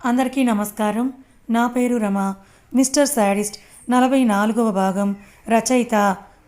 అందరికీ నమస్కారం. నా పేరు రమ. మిస్టర్ శాడిస్ట్ నలభై నాలుగవ భాగం రచయిత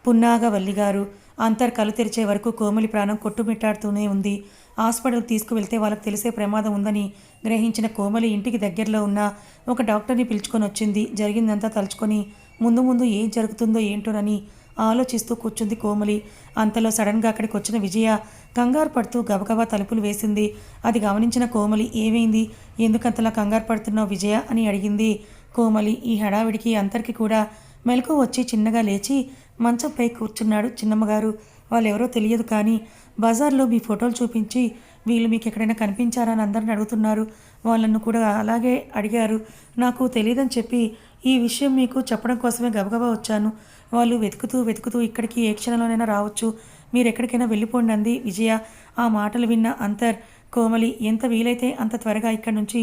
పున్నాగవల్లి గారు అంతర్ కలు తెరిచే వరకు కోమలి ప్రాణం కొట్టుమిట్టాడుతూనే ఉంది. హాస్పిటల్ తీసుకువెళ్తే వాళ్ళకి తెలిసే ప్రమాదం ఉందని గ్రహించిన కోమలి ఇంటికి దగ్గరలో ఉన్న ఒక డాక్టర్ని పిలుచుకొని వచ్చింది. జరిగిందంతా తలుచుకొని ముందు ముందు ఏం జరుగుతుందో ఏంటోనని ఆలోచిస్తూ కూర్చుంది కోమలి. అంతలో సడన్గా అక్కడికి వచ్చిన విజయ కంగారు పడుతూ గబగబా తలుపులు వేసింది. అది గమనించిన కోమలి ఏమైంది? ఎందుకంతలా కంగారు పడుతున్నావు విజయ? అని అడిగింది. కోమలి ఈ హడావిడికి అందరికీ కూడా మెలకు వచ్చి చిన్నగా లేచి మంచంపై కూర్చున్నాడు చిన్నమ్మగారు. వాళ్ళెవరో తెలియదు కానీ బజార్లో మీ ఫోటోలు చూపించి వీళ్ళు మీకు ఎక్కడైనా కనిపించారా అని అందరిని అడుగుతున్నారు. వాళ్ళను కూడా అలాగే అడిగారు. నాకు తెలియదని చెప్పి ఈ విషయం మీకు చెప్పడం కోసమే గబగబా వచ్చాను. వాళ్ళు వెతుకుతూ వెతుకుతూ ఇక్కడికి ఏ క్షణంలోనైనా రావచ్చు. మీరు ఎక్కడికైనా వెళ్ళిపోండి అంది విజయ. ఆ మాటలు విన్న అంతర్ కోమలి ఎంత వీలైతే అంత త్వరగా ఇక్కడి నుంచి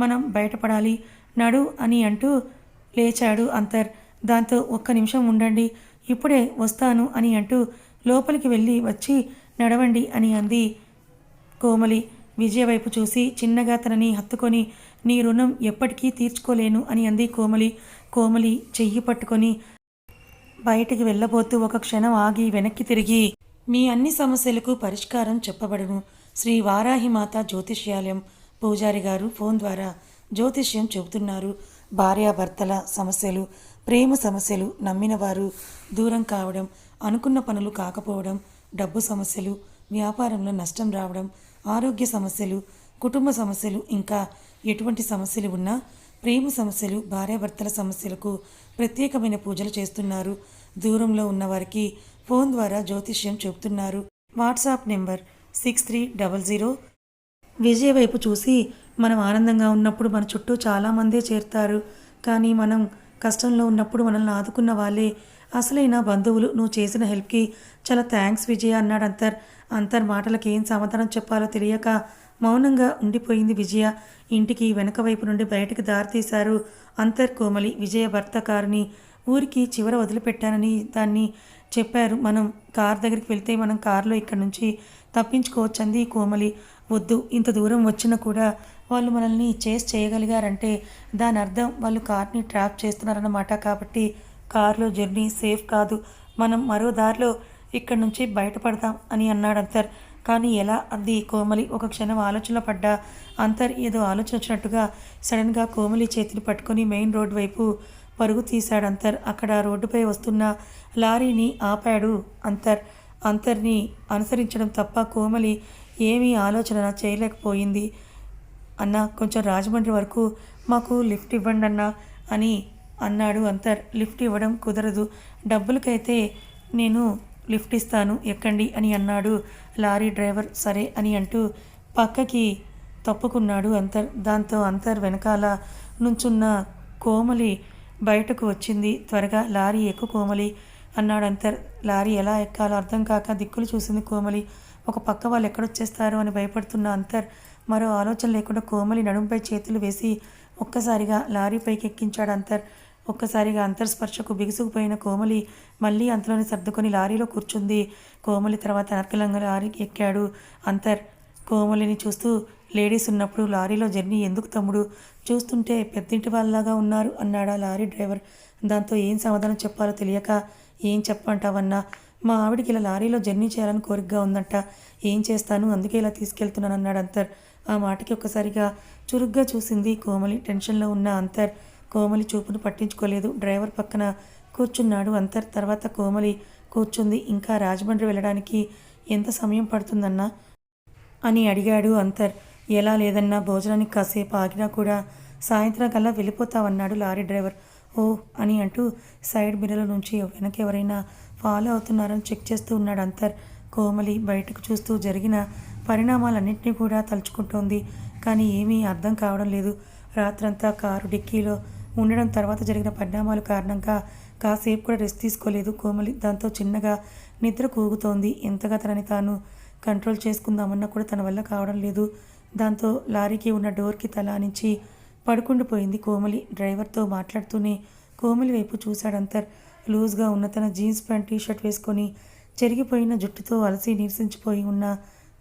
మనం బయటపడాలి? నడు అని అంటూ లేచాడు అంతర్. దాంతో ఒక్క నిమిషం ఉండండి. ఇప్పుడే వస్తాను అని అంటూ లోపలికి వెళ్ళి వచ్చి నడవండి అని అంది కోమలి. విజయ వైపు చూసి చిన్నగా తనని హత్తుకొని నీ రుణం ఎప్పటికీ తీర్చుకోలేను అని అంది కోమలి. కోమలి చెయ్యి పట్టుకొని బయటికి వెళ్ళబోతూ ఒక క్షణం ఆగి వెనక్కి తిరిగి మీ అన్ని సమస్యలకు పరిష్కారం చెప్పబడును. శ్రీ వారాహిమాత జ్యోతిష్యాలయం పూజారి గారు ఫోన్ ద్వారా జ్యోతిష్యం చెబుతున్నారు. భార్యాభర్తల సమస్యలు ప్రేమ సమస్యలు నమ్మినవారు దూరం కావడం అనుకున్న పనులు కాకపోవడం డబ్బు సమస్యలు వ్యాపారంలో నష్టం రావడం ఆరోగ్య సమస్యలు కుటుంబ సమస్యలు ఇంకా ఎటువంటి సమస్యలు ఉన్నా ప్రేమ సమస్యలు భార్యాభర్తల సమస్యలకు ప్రత్యేకమైన పూజలు చేస్తున్నారు. దూరంలో ఉన్నవారికి ఫోన్ ద్వారా జ్యోతిష్యం చెబుతున్నారు. WhatsApp number six three double zero. విజయ వైపు చూసి మనం ఆనందంగా ఉన్నప్పుడు మన చుట్టూ చాలామందే చేరుతారు. కానీ మనం కష్టంలో ఉన్నప్పుడు మనల్ని ఆదుకున్న వాళ్ళే. అసలైన బంధువులు నువ్వు చేసిన హెల్ప్కి చాలా థ్యాంక్స్ విజయ అన్నాడు అంతర్. అంతర్ మాటలకి ఏం సమాధానం చెప్పాలో తెలియక మౌనంగా ఉండిపోయింది విజయ. ఇంటికి వెనక వైపు నుండి బయటకు దారితీశారు అంతర్ కోమలి. విజయ భర్త కారుని ఊరికి చివర వదిలిపెట్టానని దాన్ని చెప్పారు. మనం కార్ దగ్గరికి వెళ్తే మనం కారులో ఇక్కడ నుంచి తప్పించుకోవచ్చంది కోమలి. వద్దు ఇంత దూరం వచ్చినా కూడా వాళ్ళు మనల్ని చేస్ చేయగలిగారంటే దాని అర్థం వాళ్ళు కార్ని ట్రాప్ చేస్తున్నారన్నమాట. కాబట్టి కారులో జర్నీ సేఫ్ కాదు. మనం మరో దారిలో ఇక్కడ నుంచి బయటపడదాం అని అన్నాడు అంతర్. కానీ ఎలా? అంది కోమలి. ఒక క్షణం ఆలోచనలో పడ్డా. అంతర్ ఏదో ఆలోచన వచ్చినట్టుగా సడన్గా కోమలి చేతిని పట్టుకొని మెయిన్ రోడ్ వైపు పరుగు తీశాడు అంతర్. అక్కడ రోడ్డుపై వస్తున్న లారీని ఆపాడు అంతర్. అంతర్ని అనుసరించడం తప్ప కోమలి ఏమీ ఆలోచన చేయలేకపోయింది. అన్న కొంచెం రాజమండ్రి వరకు మాకు లిఫ్ట్ ఇవ్వండి అన్న అని అన్నాడు అంతర్. లిఫ్ట్ ఇవ్వడం కుదరదు. డబ్బులకైతే నేను లిఫ్ట్ ఇస్తాను ఎక్కండి అని అన్నాడు. లారీ డ్రైవర్ సరే అని అంటూ పక్కకి తప్పుకున్నాడు అంతర్ దాంతో అంతర్ వెనకాల నుంచున్న కోమలి బయటకు వచ్చింది. త్వరగా లారీ ఎక్కు కోమలి అన్నాడు అంతర్. లారీ ఎలా ఎక్కాలో అర్థం కాక దిక్కులు చూసింది కోమలి. ఒక పక్క వాళ్ళు ఎక్కడొచ్చేస్తారో అని భయపడుతున్న అంతర్. మరో ఆలోచన లేకుండా కోమలి నడుంపై చేతులు వేసి ఒక్కసారిగా లారీ పైకి ఎక్కించాడు అంతర్. ఒక్కసారిగా అంతర్స్పర్శకు బిగుసుకుపోయిన కోమలి మళ్ళీ అంతలోనే సర్దుకొని లారీలో కూర్చుంది. కోమలి తర్వాత నర్కలంగా లారీకి ఎక్కాడు. అంతర్ కోమలిని చూస్తూ లేడీస్ ఉన్నప్పుడు లారీలో జర్నీ ఎందుకు తమ్ముడు? చూస్తుంటే పెద్దింటి వాళ్ళలాగా ఉన్నారు అన్నాడా లారీ డ్రైవర్. దాంతో ఏం సమాధానం చెప్పాలో తెలియక ఏం చెప్పంటావన్నా మా ఆవిడికి ఇలా లారీలో జర్నీ చేయాలని కోరికగా ఉందంట. ఏం చేస్తాను? అందుకే ఇలా తీసుకెళ్తున్నాను అన్నాడు అంతర్. ఆ మాటకి ఒక్కసారిగా చురుగ్గా చూసింది కోమలి. టెన్షన్లో ఉన్న అంతర్. కోమలి చూపును పట్టించుకోలేదు. డ్రైవర్ పక్కన కూర్చున్నాడు. అంతర్ తర్వాత కోమలి కూర్చుంది. ఇంకా రాజమండ్రి వెళ్ళడానికి ఎంత సమయం పడుతుందన్నా? అని అడిగాడు అంతర్. ఎలా లేదన్నా? భోజనానికి కాసేపు ఆగినా కూడా సాయంత్రం కల్లా వెళ్ళిపోతావన్నాడు లారీ డ్రైవర్. ఓ అని అంటూ సైడ్ మిర్రల నుంచి వెనక ఎవరైనా ఫాలో అవుతున్నారని చెక్ చేస్తూ ఉన్నాడు అంతర్. కోమలి బయటకు చూస్తూ జరిగిన పరిణామాలన్నింటినీ కూడా తలుచుకుంటోంది. కానీ ఏమీ అర్థం కావడం లేదు. రాత్రంతా కారు డిక్కీలో ఉండడం తర్వాత జరిగిన పరిణామాల కారణంగా కాసేపు కూడా రెస్ట్ తీసుకోలేదు. కోమలి దాంతో చిన్నగా నిద్ర కూగుతోంది. ఎంతగా తనని తాను కంట్రోల్ చేసుకుందామన్నా కూడా తన వల్ల కావడం లేదు. దాంతో లారీకి ఉన్న డోర్కి తలానించి పడుకుండిపోయింది కోమలి. డ్రైవర్తో మాట్లాడుతూనే కోమలి వైపు చూశాడు అంతర్. లూజ్గా ఉన్న తన జీన్స్ ప్యాంట్ టీషర్ట్ వేసుకొని చెరిగిపోయిన జుట్టుతో అలసి నీరసించిపోయి ఉన్న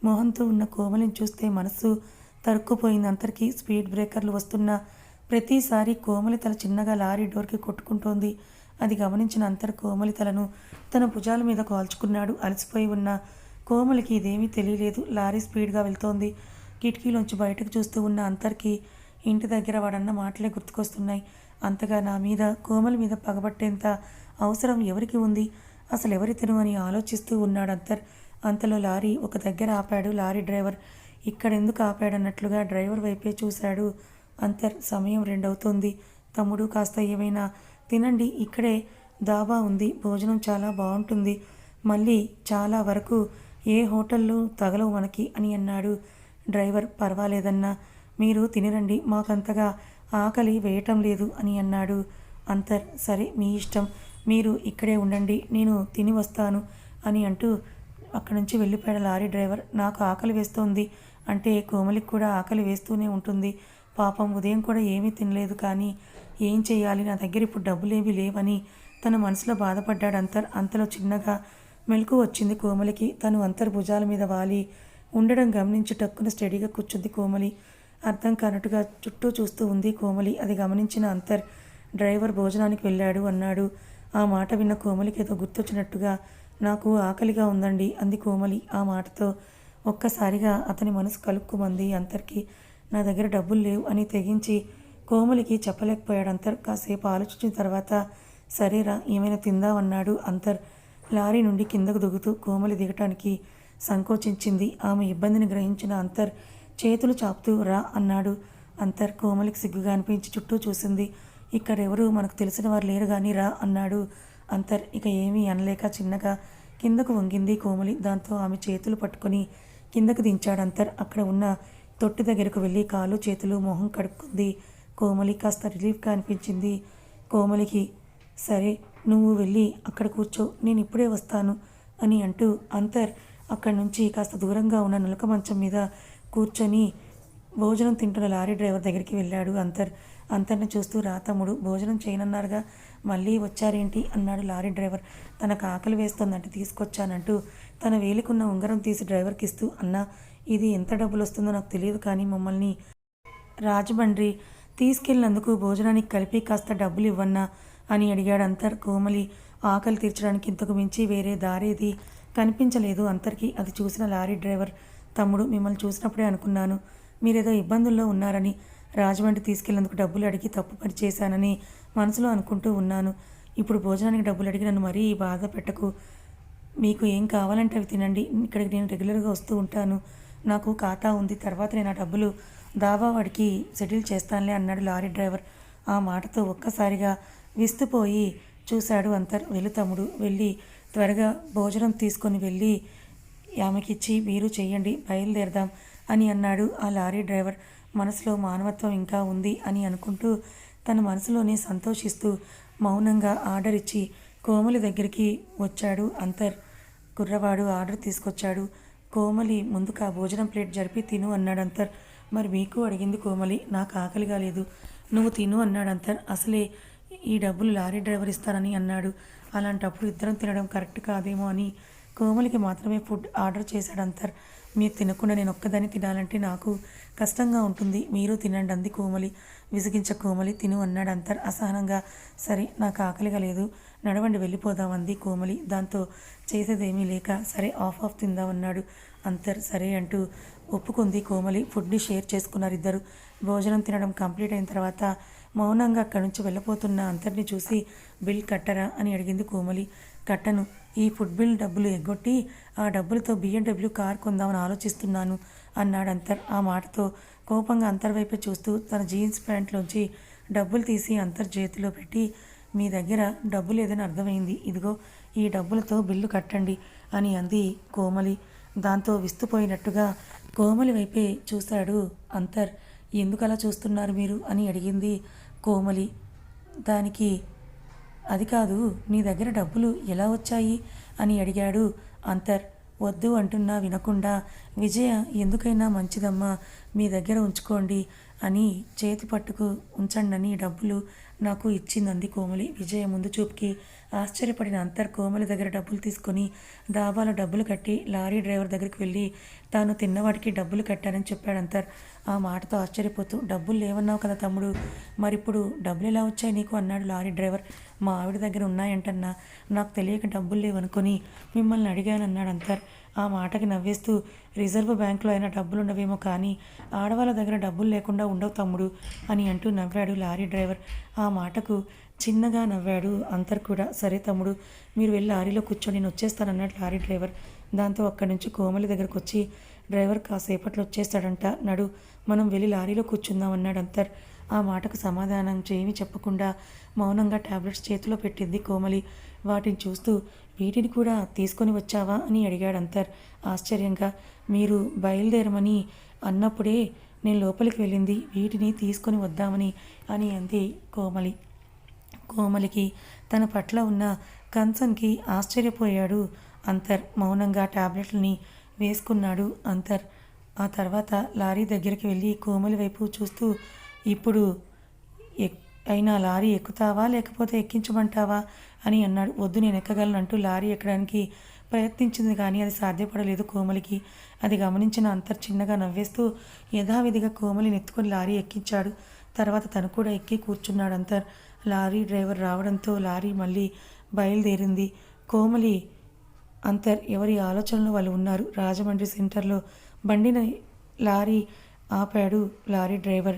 మొహంతో ఉన్న కోమలిని చూస్తే మనసు తరుక్కుపోయింది. అంతరికి స్పీడ్ బ్రేకర్లు వస్తున్న ప్రతిసారి కోమలి తల చిన్నగా లారీ డోర్కి కొట్టుకుంటోంది. అది గమనించిన అంతర్ కోమలి తలను తన భుజాల మీద కాల్చుకున్నాడు. అలసిపోయి ఉన్న కోమలికి ఇదేమీ తెలియలేదు. లారీ స్పీడ్గా వెళ్తోంది. కిటికీలోంచి బయటకు చూస్తూ ఉన్న అంతర్కి ఇంటి దగ్గర వాడన్న మాటలే గుర్తుకొస్తున్నాయి. అంతగా నా మీద కోమలి మీద పగబట్టేంత అవసరం ఎవరికి ఉంది? అసలు ఎవరితను అని ఆలోచిస్తూ ఉన్నాడు అంతర్. అంతలో లారీ ఒక దగ్గర ఆపాడు. లారీ డ్రైవర్ ఇక్కడెందుకు ఆపాడన్నట్లుగా డ్రైవర్ వైపే చూశాడు. అంతర్ సమయం రెండవుతోంది. తమ్ముడు కాస్త ఏమైనా తినండి. ఇక్కడే దాబా ఉంది. భోజనం చాలా బాగుంటుంది మళ్ళీ చాలా వరకు ఏ హోటల్లో తగలవు మనకి అని అన్నాడు డ్రైవర్. పర్వాలేదన్నా మీరు తినిరండి. మాకంతగా ఆకలి వేయటం లేదు అని అన్నాడు అంతర్. సరే మీ ఇష్టం. మీరు ఇక్కడే ఉండండి. నేను తిని వస్తాను అని అంటూ అక్కడి నుంచి వెళ్ళిపోయాడు లారీ డ్రైవర్. నాకు ఆకలి వేస్తోంది. అంటే కోమలికి కూడా ఆకలి వేస్తూనే ఉంటుంది. పాపం ఉదయం కూడా ఏమీ తినలేదు కానీ ఏం చేయాలి? నా దగ్గర ఇప్పుడు డబ్బులేవి లేవని తన మనసులో బాధపడ్డాడు అంతర్ అంతలో చిన్నగా మెలకు వచ్చింది కోమలికి. తను అంతర్ భుజాల మీద వాలి. ఉండడం గమనించి టక్కున స్టడీగా కూర్చుంది కోమలి. అర్థం కానట్టుగా చుట్టూ చూస్తూ ఉంది కోమలి. అది గమనించిన అంతర్ డ్రైవర్ భోజనానికి వెళ్ళాడు అన్నాడు. ఆ మాట విన్న కోమలికి ఏదో గుర్తొచ్చినట్టుగా నాకు ఆకలిగా ఉందండి అంది కోమలి. ఆ మాటతో ఒక్కసారిగా అతని మనసు కలుక్కుమంది అంతర్కి. నా దగ్గర డబ్బులు లేవు అని తెగించి కోమలికి చెప్పలేకపోయాడు అంతర్. కాసేపు ఆలోచించిన తర్వాత సరేరా ఏమైనా తిందామన్నాడు అంతర్. లారీ నుండి కిందకు దిగుతూ కోమలి దిగటానికి సంకోచించింది. ఆమె ఇబ్బందిని గ్రహించిన అంతర్ చేతులు చాపుతూ రా అన్నాడు. అంతర్ కోమలికి సిగ్గుగా అనిపించి చుట్టూ చూసింది. ఇక్కడెవరు మనకు తెలిసిన వారు లేరు కానీ రా అన్నాడు అంతర్. ఇక ఏమీ అనలేక చిన్నగా కిందకు వంగింది కోమలి. దాంతో ఆమె చేతులు పట్టుకొని కిందకు దించాడు అంతర్. అక్కడ ఉన్న తొట్టి దగ్గరకు వెళ్ళి కాలు చేతులు మొహం కడుక్కుంది. కోమలి కాస్త రిలీఫ్గా అనిపించింది. కోమలికి సరే నువ్వు వెళ్ళి అక్కడ కూర్చో నేను ఇప్పుడే వస్తాను అని అంటూ అంతర్ అక్కడి నుంచి కాస్త దూరంగా ఉన్న నులక మంచం మీద కూర్చొని భోజనం తింటున్న లారీ డ్రైవర్ దగ్గరికి వెళ్ళాడు అంతర్. అంతర్ని చూస్తూ రా తమ్ముడు భోజనం చేయనన్నారుగా మళ్ళీ వచ్చారేంటి? అన్నాడు లారీ డ్రైవర్. తనకు ఆకలి వేస్తోందంటే తీసుకొచ్చానంటూ తన వేలికున్న ఉంగరం తీసి డ్రైవర్కి ఇస్తూ అన్నా ఇది ఎంత డబ్బులు వస్తుందో నాకు తెలియదు కానీ మమ్మల్ని రాజమండ్రి తీసుకెళ్ళినందుకు భోజనానికి కలిపి కాస్త డబ్బులు ఇవ్వన్నా అని అడిగాడు అంతర్. కోమలి ఆకలి తీర్చడానికి ఇంతకు మించి వేరే దారేది కనిపించలేదు. అంతర్కి అది చూసిన లారీ డ్రైవర్ తమ్ముడు మిమ్మల్ని చూసినప్పుడే అనుకున్నాను. మీరేదో ఇబ్బందుల్లో ఉన్నారని రాజమండ్రి తీసుకెళ్ళేందుకు డబ్బులు అడిగి తప్పు పని చేశానని మనసులో అనుకుంటూ ఉన్నాను. ఇప్పుడు భోజనానికి డబ్బులు అడిగి నన్ను మరీ బాధ పెట్టకు. మీకు ఏం కావాలంటే అవి తినండి. ఇక్కడికి నేను రెగ్యులర్గా వస్తూ ఉంటాను. నాకు ఖాతా ఉంది తర్వాత నేను ఆ డబ్బులు దావా వాడికి సెటిల్ చేస్తానులే అన్నాడు లారీ డ్రైవర్. ఆ మాటతో ఒక్కసారిగా విస్తుపోయి చూశాడు అంతర్ వెళ్ళు తమ్ముడు వెళ్ళి త్వరగా భోజనం తీసుకొని వెళ్ళి ఆమెకిచ్చి మీరు చేయండి బయలుదేరదాం అని అన్నాడు ఆ లారీ డ్రైవర్. మనసులో మానవత్వం ఇంకా ఉంది అని అనుకుంటూ తన మనసులోనే సంతోషిస్తూ మౌనంగా ఆర్డర్ ఇచ్చి కోమలి దగ్గరికి వచ్చాడు అంతర్. కుర్రవాడు ఆర్డర్ తీసుకొచ్చాడు. కోమలి ముందుగా భోజనం ప్లేట్ జరిపి తిను అన్నాడు అంతర్. మరి మీకు అడిగింది కోమలి నాకు ఆకలిగా లేదు. నువ్వు తిను అన్నాడు అంతర్. అసలే ఈ డబ్బులు లారీ డ్రైవర్ ఇస్తారని అన్నాడు. అలాంటప్పుడు ఇద్దరం తినడం కరెక్ట్ కాదేమో అని కోమలికి మాత్రమే ఫుడ్ ఆర్డర్ చేశాడు అంతర్. మీరు తినకుండా నేను ఒక్కదాన్ని తినాలంటే నాకు కష్టంగా ఉంటుంది. మీరు తినండి అంది కోమలి. విసిగించ కోమలి తిను అన్నాడు అంతర్ అసహనంగా. సరే నాకు ఆకలిగా లేదు. నడవండి వెళ్ళిపోదామంది కోమలి. దాంతో చేసేదేమీ లేక సరే ఆఫ్ ఆఫ్ తిందామన్నాడు అంతర్ సరే అంటూ ఒప్పుకుంది కోమలి. ఫుడ్ని షేర్ చేసుకున్నారు ఇద్దరు. భోజనం తినడం కంప్లీట్ అయిన తర్వాత మౌనంగా అక్కడి నుంచి వెళ్ళిపోతున్న అంతర్ని చూసి బిల్ కట్టరా? అని అడిగింది కోమలి. కట్టను. ఈ ఫుడ్ బిల్ డబ్బులు ఎగ్గొట్టి ఆ డబ్బులతో బిఎండబ్ల్యూ కార్ కొందామని ఆలోచిస్తున్నాను అన్నాడు అంతర్. ఆ మాటతో కోపంగా అంతర్ వైపే చూస్తూ తన జీన్స్ ప్యాంట్లోంచి డబ్బులు తీసి అంతర్ చేతిలో పెట్టి మీ దగ్గర డబ్బు లేదని అర్థమైంది ఇదిగో ఈ డబ్బులతో బిల్లు కట్టండి అని అంది కోమలి. దాంతో విస్తుపోయినట్టుగా కోమలి వైపే చూశాడు అంతర్. ఎందుకు అలా చూస్తున్నారు మీరు అని అడిగింది కోమలి. దానికి అది కాదు నీ దగ్గర డబ్బులు ఎలా వచ్చాయి అని అడిగాడు అంతర్. వద్దు అంటున్నా వినకుండా విజయ ఎందుకైనా మంచిదమ్మా మీ దగ్గర ఉంచుకోండి అని చేతి పట్టుకు ఉంచండని డబ్బులు నాకు ఇచ్చిందంది కోమలి. విజయ ముందు చూపుకి ఆశ్చర్యపడిన అంతర్ కోమలి దగ్గర డబ్బులు తీసుకొని డాబాలో డబ్బులు కట్టి లారీ డ్రైవర్ దగ్గరికి వెళ్ళి తాను తిన్నవాడికి డబ్బులు కట్టానని చెప్పాడు అంతర్. ఆ మాటతో ఆశ్చర్యపోతూ డబ్బులు లేవన్నావు కదా తమ్ముడు. మరిప్పుడు డబ్బులు ఎలా వచ్చాయి నీకు? అన్నాడు లారీ డ్రైవర్. మా ఆవిడ దగ్గర ఉన్నాయంటన్నా నాకు తెలియక డబ్బులు లేవనుకొని మిమ్మల్ని అడిగానన్నాడు అంతర్. ఆ మాటకి నవ్వేస్తూ రిజర్వ్ బ్యాంకులో అయినా డబ్బులు ఉండవేమో కానీ ఆడవాళ్ళ దగ్గర డబ్బులు లేకుండా ఉండవు తమ్ముడు అని అంటూ నవ్వాడు లారీ డ్రైవర్. ఆ మాటకు చిన్నగా నవ్వాడు అంతర్ కూడా. సరే తమ్ముడు మీరు వెళ్ళి లారీలో కూర్చొని నేను వచ్చేస్తానన్నాడు లారీ డ్రైవర్. దాంతో అక్కడి నుంచి కోమలి దగ్గరకు వచ్చి డ్రైవర్ కాసేపట్లో వచ్చేస్తాడంట. నడు మనం వెళ్ళి లారీలో కూర్చుందాం అన్నాడు అంతర్. ఆ మాటకు సమాధానం చేమి చెప్పకుండా మౌనంగా టాబ్లెట్స్ చేతిలో పెట్టింది కోమలి. వాటిని చూస్తూ వీటిని కూడా తీసుకొని వచ్చావా అని అడిగాడు అంతర్. ఆశ్చర్యంగా మీరు బయలుదేరమని అన్నప్పుడే నేను లోపలికి వెళ్ళింది వీటిని తీసుకొని వద్దామని అని అంది కోమలి. కోమలికి తన పట్ల ఉన్న కన్సన్కి ఆశ్చర్యపోయాడు అంతర్. మౌనంగా టాబ్లెట్లని వేసుకున్నాడు అంతర్. ఆ తర్వాత లారీ దగ్గరికి వెళ్ళి కోమలి వైపు చూస్తూ ఇప్పుడు ఎక్ అయినా లారీ ఎక్కుతావా? లేకపోతే ఎక్కించమంటావా? అని అన్నాడు. వద్దు నేను ఎక్కగలను అంటూ లారీ ఎక్కడానికి ప్రయత్నించింది కానీ అది సాధ్యపడలేదు కోమలికి. అది గమనించిన అంతర్ చిన్నగా నవ్వేస్తూ యథావిధిగా కోమలిని ఎత్తుకొని లారీ ఎక్కించాడు. తర్వాత తను కూడా ఎక్కి కూర్చున్నాడు అంతర్. లారీ డ్రైవర్ రావడంతో లారీ మళ్ళీ బయలుదేరింది. కోమలి అంతర్ ఎవరి ఆలోచనలో వాళ్ళు ఉన్నారు? రాజమండ్రి సెంటర్లో బండిని లారీ ఆపాడు లారీ డ్రైవర్.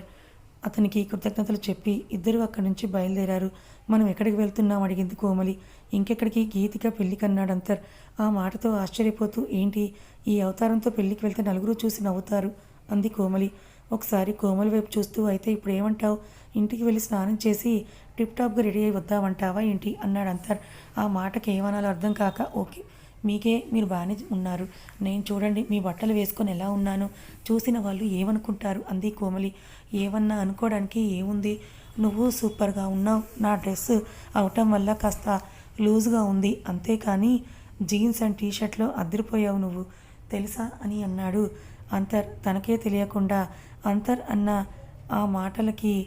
అతనికి కృతజ్ఞతలు చెప్పి ఇద్దరు అక్కడి నుంచి బయలుదేరారు. మనం ఎక్కడికి వెళ్తున్నాం? అడిగింది కోమలి. ఇంకెక్కడికి? గీతిక పెళ్ళికి అన్నాడు అంతర్. ఆ మాటతో ఆశ్చర్యపోతూ ఏంటి? ఈ అవతారంతో పెళ్ళికి వెళ్తే నలుగురు చూసి నవ్వుతారు? అంది కోమలి. ఒకసారి కోమలి వైపు చూస్తూ అయితే ఇప్పుడు ఏమంటావు? ఇంటికి వెళ్ళి స్నానం చేసి టిప్ టాప్గా రెడీ అయి వద్దామంటావా ఏంటి? అన్నాడు అంతర్. ఆ మాటకి ఏమనాలో అర్థం కాక ఓకే మీకే మీరు బాగానే ఉన్నారు. నేను చూడండి మీ బట్టలు వేసుకొని ఎలా ఉన్నాను? చూసిన వాళ్ళు ఏమనుకుంటారు? అంది కోమలి. ఏమన్నా అనుకోవడానికి ఏముంది? నువ్వు సూపర్గా ఉన్నావు. నా డ్రెస్ అవటం వల్ల కాస్త లూజ్గా ఉంది. అంతేకాని జీన్స్ అండ్ టీషర్ట్లో అదిరిపోయావు నువ్వు. తెలుసా అని అన్నాడు అంతర్. తనకే తెలియకుండా అంతర్ అన్న ఆ మాటలకి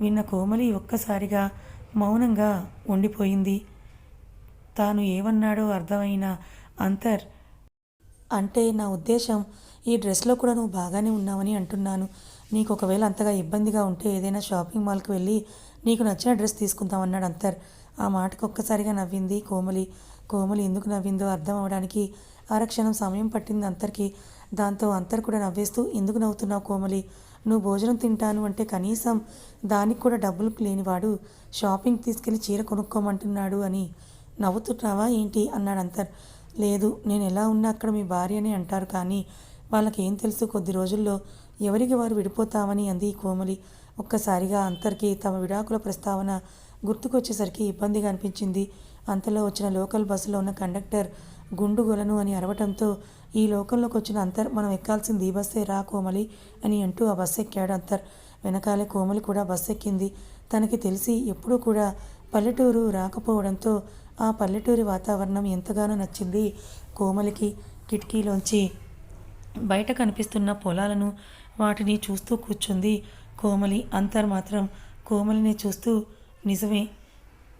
విన్న కోమలి ఒక్కసారిగా మౌనంగా ఉండిపోయింది. తాను ఏమన్నాడో అర్థమైన అంతర్. అంటే నా ఉద్దేశం ఈ డ్రెస్లో కూడా నువ్వు బాగానే ఉన్నావని అంటున్నాను. నీకు ఒకవేళ అంతగా ఇబ్బందిగా ఉంటే ఏదైనా షాపింగ్ మాల్కి వెళ్ళి నీకు నచ్చిన డ్రెస్ తీసుకుందామన్నాడు అంతర్. ఆ మాటకు ఒక్కసారిగా నవ్వింది కోమలి. కోమలి ఎందుకు నవ్విందో అర్థం అవడానికి అరక్షణం సమయం పట్టింది అంతర్కి. దాంతో అంతర్ కూడా నవ్వేస్తూ ఎందుకు నవ్వుతున్నావు కోమలి? నువ్వు భోజనం తింటాను అంటే కనీసం దానికి కూడా డబ్బులు లేనివాడు షాపింగ్ తీసుకెళ్ళి చీర కొనుక్కోమంటున్నాడు అని నవ్వుతున్నావా ఏంటి? అన్నాడు అంతర్. లేదు నేను ఎలా ఉన్నా అక్కడ మీ భార్య అని అంటారు కానీ వాళ్ళకి ఏం తెలుసు? కొద్ది రోజుల్లో ఎవరికి వారు విడిపోతామని అంది కోమలి. ఒక్కసారిగా అంతర్కి తమ విడాకుల ప్రస్తావన గుర్తుకొచ్చేసరికి ఇబ్బందిగా అనిపించింది. అంతలో వచ్చిన లోకల్ బస్సులో ఉన్న కండక్టర్ గుండుగొలను అని అరవటంతో ఈ లోకల్లోకి వచ్చిన అంతర్ మనం ఎక్కాల్సింది ఈ బస్సే రా కోమలి అని అంటూ ఆ బస్సు ఎక్కాడు అంతర్. వెనకాలే కోమలి కూడా బస్సు ఎక్కింది. తనకి తెలిసి ఎప్పుడూ కూడా పల్లెటూరు రాకపోవడంతో ఆ పల్లెటూరి వాతావరణం ఎంతగానో నచ్చింది. కోమలికి కిటికీలోంచి బయట కనిపిస్తున్న పొలాలను వాటిని చూస్తూ కూర్చుంది కోమలి. అంతర్ మాత్రం కోమలిని చూస్తూ నిజమే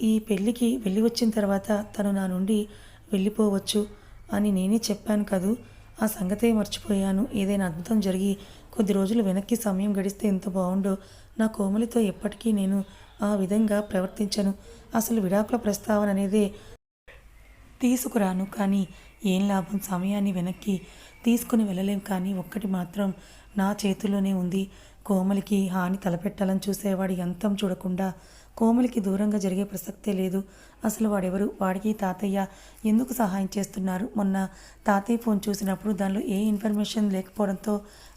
ఈ పెళ్ళికి వెళ్ళి వచ్చిన తర్వాత తను నా నుండి వెళ్ళిపోవచ్చు అని నేనే చెప్పాను కదూ. ఆ సంగతే మర్చిపోయాను. ఏదైనా అద్భుతం జరిగి కొద్ది రోజులు వెనక్కి సమయం గడిస్తే ఎంత బాగుండో నా కోమలితో ఎప్పటికీ నేను ఆ విధంగా ప్రవర్తించను. అసలు విడాకుల ప్రస్తావన అనేది తీసుకురాను. కానీ ఏం లాభం? సమయాన్ని వెనక్కి తీసుకుని వెళ్ళలేం. కానీ ఒక్కటి మాత్రం నా చేతిలోనే ఉంది. కోమలికి హాని తలపెట్టాలని చూసేవాడి అంతం చూడకుండా కోమలికి దూరంగా జరిగే ప్రసక్తే లేదు. అసలు వాడెవరు? వాడికి తాతయ్య ఎందుకు సహాయం చేస్తున్నారు? మొన్న తాతయ్య ఫోన్ చూసినప్పుడు దానిలో ఏ ఇన్ఫర్మేషన్ లేకపోవడంతో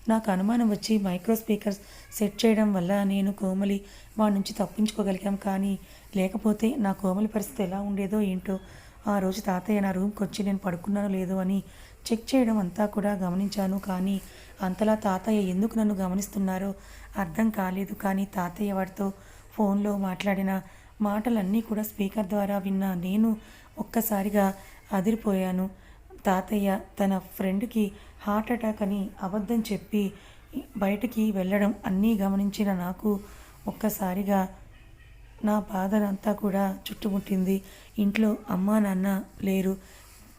నాకు అనుమానం వచ్చి మైక్రో స్పీకర్స్ సెట్ చేయడం వల్ల నేను కోమలి వాడి నుంచి తప్పించుకోగలిగాం. కానీ లేకపోతే నా కోమలి పరిస్థితి ఎలా ఉండేదో ఏంటో ఆ రోజు తాతయ్య నా రూమ్కి వచ్చి నేను పడుకున్నానో లేదో అని చెక్ చేయడం అంతా కూడా గమనించాను. కానీ అంతలా తాతయ్య ఎందుకు నన్ను గమనిస్తున్నారో అర్థం కాలేదు. కానీ తాతయ్య వాడితో ఫోన్లో మాట్లాడిన మాటలన్నీ కూడా స్పీకర్ ద్వారా విన్న నేను ఒక్కసారిగా అదిరిపోయాను. తాతయ్య తన ఫ్రెండ్కి హార్ట్ అటాక్ అని అబద్ధం చెప్పి బయటికి వెళ్ళడం అన్నీ గమనించిన నాకు ఒక్కసారిగా నా బాధనంతా కూడా చుట్టుముట్టింది. ఇంట్లో అమ్మా నాన్న లేరు.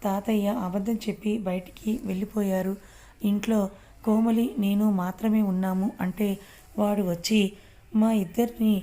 తాతయ్య అబద్ధం చెప్పి బయటికి వెళ్ళిపోయారు. ఇంట్లో కోమలి నేను మాత్రమే ఉన్నాము అంటే వాడు వచ్చి మా ఇద్దరిని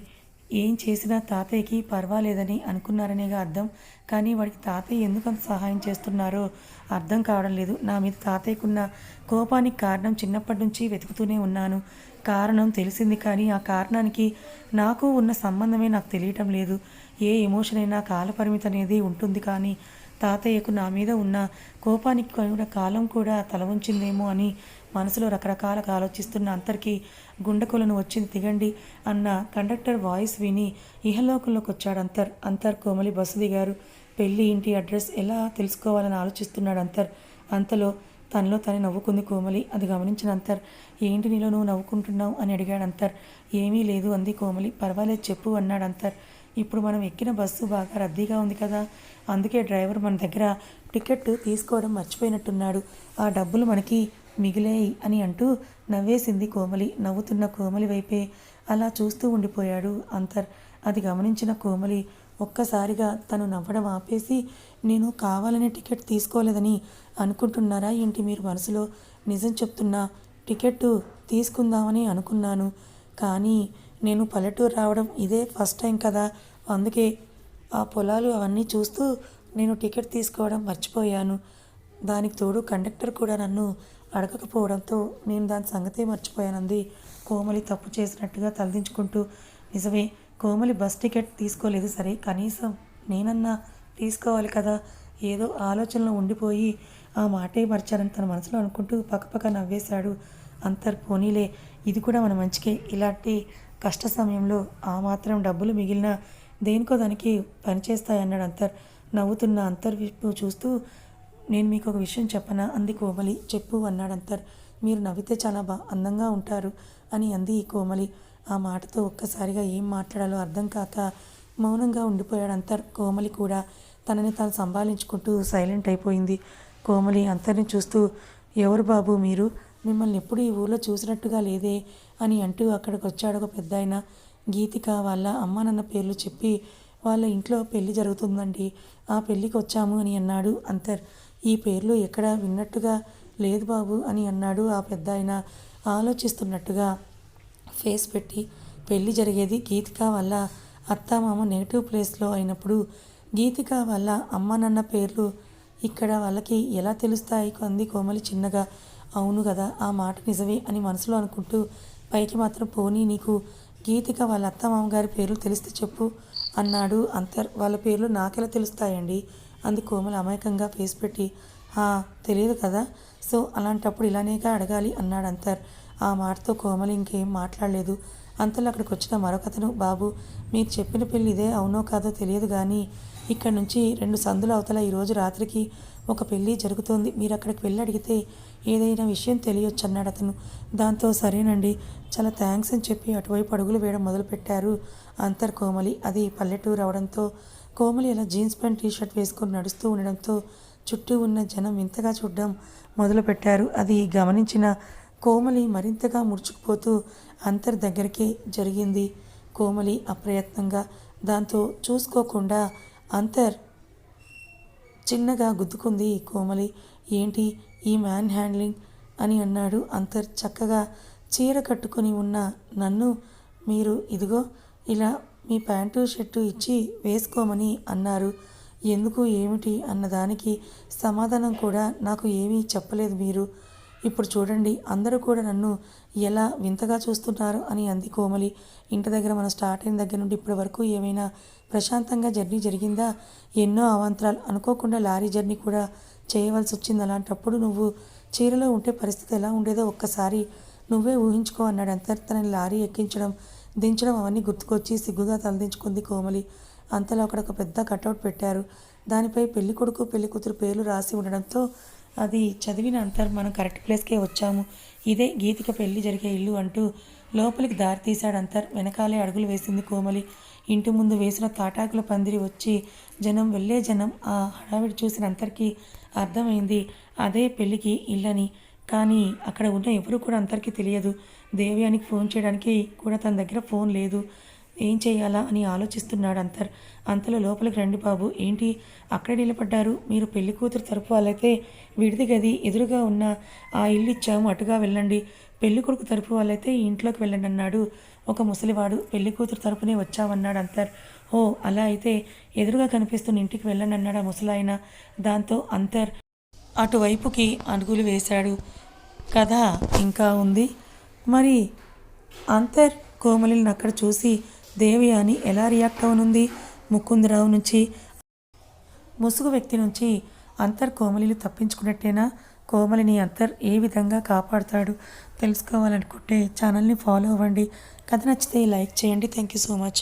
ఏం చేసినా తాతయ్యకి పర్వాలేదని అనుకున్నారనేగా అర్థం. కానీ వాడికి తాతయ్య ఎందుకు అంత సహాయం చేస్తున్నారో అర్థం కావడం లేదు. నా మీద తాతయ్యకున్న కోపానికి కారణం చిన్నప్పటి నుంచి వెతుకుతూనే ఉన్నాను. కారణం తెలిసింది కానీ ఆ కారణానికి నాకు ఉన్న సంబంధమే నాకు తెలియటం లేదు. ఏ ఎమోషన్ అయినా కాలపరిమితి అనేది ఉంటుంది కానీ తాతయ్యకు నా మీద ఉన్న కోపానికి కూడా కాలం కూడా తల ఉంచిందేమో అని మనసులో రకరకాల ఆలోచిస్తున్న అంతర్కి గుండెకొలను వచ్చింది దిగండి అన్న కండక్టర్ వాయిస్ విని ఇహలోకంలోకి వచ్చాడు అంతర్. అంతర్ కోమలి బస్సు దిగారు పెళ్ళి ఇంటి అడ్రస్ ఎలా తెలుసుకోవాలని ఆలోచిస్తున్నాడు అంతర్. అంతలో తనలో తనే నవ్వుకుంది కోమలి. అది గమనించిన అంతర్ ఏంటి నీలో నువ్వు నవ్వుకుంటున్నావు అని అడిగాడు అంతర్. ఏమీ లేదు అంది కోమలి. పర్వాలేదు చెప్పు అన్నాడు అంతర్. ఇప్పుడు మనం ఎక్కిన బస్సు బాగా రద్దీగా ఉంది కదా. అందుకే డ్రైవర్ మన దగ్గర టికెట్ తీసుకోవడం మర్చిపోయినట్టున్నాడు. ఆ డబ్బులు మనకి మిగిలాయి అని అంటూ నవ్వేసింది కోమలి. నవ్వుతున్న కోమలి వైపే అలా చూస్తూ ఉండిపోయాడు అంతర్. అది గమనించిన కోమలి ఒక్కసారిగా తను నవ్వడం ఆపేసి నేను కావాలనే టికెట్ తీసుకోలేదని అనుకుంటున్నారా ఏంటి మీరు మనసులో? నిజం చెప్తున్నా టికెట్ తీసుకుందామని అనుకున్నాను. కానీ నేను పల్లెటూరు రావడం ఇదే ఫస్ట్ టైం కదా అందుకే ఆ పొలాలు అవన్నీ చూస్తూ నేను టికెట్ తీసుకోవడం మర్చిపోయాను. దానికి తోడు కండక్టర్ కూడా నన్ను అడగకపోవడంతో నేను దాని సంగతే మర్చిపోయానంది. కోమలి తప్పు చేసినట్టుగా తలదించుకుంటూ నిజమే కోమలి బస్ టికెట్ తీసుకోలేదు సరే కనీసం నేనన్నా తీసుకోవాలి కదా. ఏదో ఆలోచనలో ఉండిపోయి ఆ మాటే మర్చారని తన మనసులో అనుకుంటూ పక్కపక్క నవ్వేశాడు. అంతర్ పోనీలే ఇది కూడా మన మంచికే. ఇలాంటి కష్ట సమయంలో ఆ మాత్రం డబ్బులు మిగిలిన దేనికో దానికి పనిచేస్తాయన్నాడు అంతర్. నవ్వుతున్న అంతర్ వైపు చూస్తూ నేను మీకు ఒక విషయం చెప్పనా? అంది కోమలి. చెప్పు అన్నాడు అంతర్. మీరు నవ్వితే చాలా బా అందంగా ఉంటారు అని అంది ఈ కోమలి. ఆ మాటతో ఒక్కసారిగా ఏం మాట్లాడాలో అర్థం కాక మౌనంగా ఉండిపోయాడు అంతర్. కోమలి కూడా తనని తాను సంభాళించుకుంటూ సైలెంట్ అయిపోయింది. కోమలి అంతర్ని చూస్తూ ఎవరు బాబు మీరు? మిమ్మల్ని ఎప్పుడు ఈ ఊర్లో చూసినట్టుగా లేదే అని అంటూ అక్కడికి వచ్చాడు ఒక పెద్ద గీతిక వాళ్ళ అమ్మ నాన్న పేర్లు చెప్పి వాళ్ళ ఇంట్లో పెళ్ళి జరుగుతుందండి. ఆ పెళ్ళికి వచ్చాము అని అన్నాడు అంతర్. ఈ పేర్లు ఎక్కడ విన్నట్టుగా లేదు బాబు అని అన్నాడు ఆ పెద్ద ఆయన ఆలోచిస్తున్నట్టుగా ఫేస్ పెట్టి పెళ్ళి జరిగేది గీతిక వల్ల అత్త మామ నెగిటివ్ ప్లేస్లో అయినప్పుడు గీతిక వల్ల అమ్మ నాన్న పేర్లు ఇక్కడ వాళ్ళకి ఎలా తెలుస్తాయి? అంది కోమలి చిన్నగా. అవును కదా ఆ మాట నిజమే అని మనసులో అనుకుంటూ పైకి మాత్రం పోనీ నీకు గీతిక వాళ్ళ అత్త మామగారి పేర్లు తెలిస్తే చెప్పు అన్నాడు అంతర్. వాళ్ళ పేర్లు నాకెలా తెలుస్తాయండి? అంది కోమల అమాయకంగా ఫేస్ పెట్టి. "హా, తెలియదు కదా? సో అలాంటప్పుడు ఇలానేగా అడగాలి అన్నాడు అంతర్. ఆ మాటతో కోమలి ఇంకేం మాట్లాడలేదు. అంతలో అక్కడికి వచ్చిన మరొకతను బాబు మీరు చెప్పిన పెళ్ళి ఇదే అవునో కాదో తెలియదు కానీ ఇక్కడ నుంచి రెండు సందులు అవతల ఈరోజు రాత్రికి ఒక పెళ్ళి జరుగుతోంది. మీరు అక్కడికి వెళ్ళి అడిగితే ఏదైనా విషయం తెలియొచ్చు అన్నాడు అతను. దాంతో సరేనండి చాలా థ్యాంక్స్ అని చెప్పి అటువైపు అడుగులు వేయడం మొదలుపెట్టారు అంతర్ కోమలి. అది పల్లెటూరు అవడంతో కోమలి అలా జీన్స్ ప్యాంట్ టీ షర్ట్ వేసుకొని నడుస్తూ ఉండడంతో చుట్టూ ఉన్న జనం వింతగా చూడడం మొదలుపెట్టారు. అది గమనించిన కోమలి మరింతగా ముడుచుకుపోతూ అంతర్ దగ్గరికి జరిగింది. కోమలి అప్రయత్నంగా దాంతో చూసుకోకుండా అంతర్ చిన్నగా గుద్దుకుంది కోమలి. ఏంటి ఈ మ్యాన్ హ్యాండ్లింగ్ అని అన్నాడు అంతర్ చక్కగా చీర కట్టుకొని ఉన్న నన్ను. మీరు ఇదిగో ఇలా మీ ప్యాంటు షర్టు ఇచ్చి వేసుకోమని అన్నారు. ఎందుకు ఏమిటి? అన్నదానికి సమాధానం కూడా నాకు ఏమీ చెప్పలేదు మీరు. ఇప్పుడు చూడండి అందరూ కూడా నన్ను ఎలా వింతగా చూస్తున్నారు అని అంది కోమలి. ఇంటి దగ్గర మనం స్టార్ట్ అయిన దగ్గర నుండి ఇప్పటి వరకు ఏమైనా ప్రశాంతంగా జర్నీ జరిగిందా? ఎన్నో అవాంతరాలు. అనుకోకుండా లారీ జర్నీ కూడా చేయవలసి వచ్చింది. అలాంటప్పుడు నువ్వు చీరలో ఉంటే పరిస్థితి ఎలా ఉండేదో ఒక్కసారి నువ్వే ఊహించుకో అన్నాడు. అంతర్ తనని లారీ ఎక్కించడం దించడం అవన్నీ గుర్తుకొచ్చి సిగ్గుగా తలదించుకుంది కోమలి. అంతలో అక్కడ ఒక పెద్ద కటౌట్ పెట్టారు. దానిపై పెళ్ళి కొడుకు పెళ్ళి కూతురు పేర్లు రాసి ఉండడంతో అది చదివిన అంతర్ మనం కరెక్ట్ ప్లేస్కే వచ్చాము. ఇదే గీతిక పెళ్ళి జరిగే ఇల్లు అంటూ లోపలికి దారి తీశాడు అంతర్. వెనకాలే అడుగులు వేసింది కోమలి. ఇంటి ముందు వేసిన తాటాకుల పందిరి వచ్చి జనం వెళ్ళే జనం ఆ హడావిడి చూసిన అంతర్కి అర్థమైంది అదే పెళ్ళికి ఇల్లని కానీ అక్కడ ఉన్న ఎవరు కూడా అంతర్కి తెలియదు. దేవ్యానికి ఫోన్ చేయడానికి కూడా తన దగ్గర ఫోన్ లేదు. ఏం చేయాలా అని ఆలోచిస్తున్నాడు అంతర్. అంతలో లోపలికి రండి బాబు. ఏంటి? అక్కడే నిలబడ్డారు. మీరు పెళ్ళి కూతురు తరపు వాళ్ళైతే విడిది గది ఎదురుగా ఉన్న ఆ ఇల్లు ఇచ్చాము. అటుగా వెళ్ళండి. పెళ్ళి కొడుకు తరపు వాళ్ళైతే ఇంట్లోకి వెళ్ళండి అన్నాడు. ఒక ముసలివాడు పెళ్ళి కూతురు తరపునే వచ్చామన్నాడు అంతర్. ఓ అలా అయితే ఎదురుగా కనిపిస్తున్న ఇంటికి వెళ్ళండి అన్నాడు ఆ ముసలాయన. దాంతో అంతర్ అటువైపుకి అడుగులు వేశాడు. కథ ఇంకా ఉంది? మరి అంతర్ కోమలిని అక్కడ చూసి దేవయాని ఎలా రియాక్ట్ అవనుంది? ముకుందరావు నుంచి ముసుగు వ్యక్తి నుంచి అంతర్ కోమలిలు తప్పించుకున్నట్టేనా? కోమలిని అంతర్ ఏ విధంగా కాపాడుతాడు? తెలుసుకోవాలనుకుంటే ఛానల్ని ఫాలో అవ్వండి. కథ నచ్చితే లైక్ చేయండి. Thank you so much.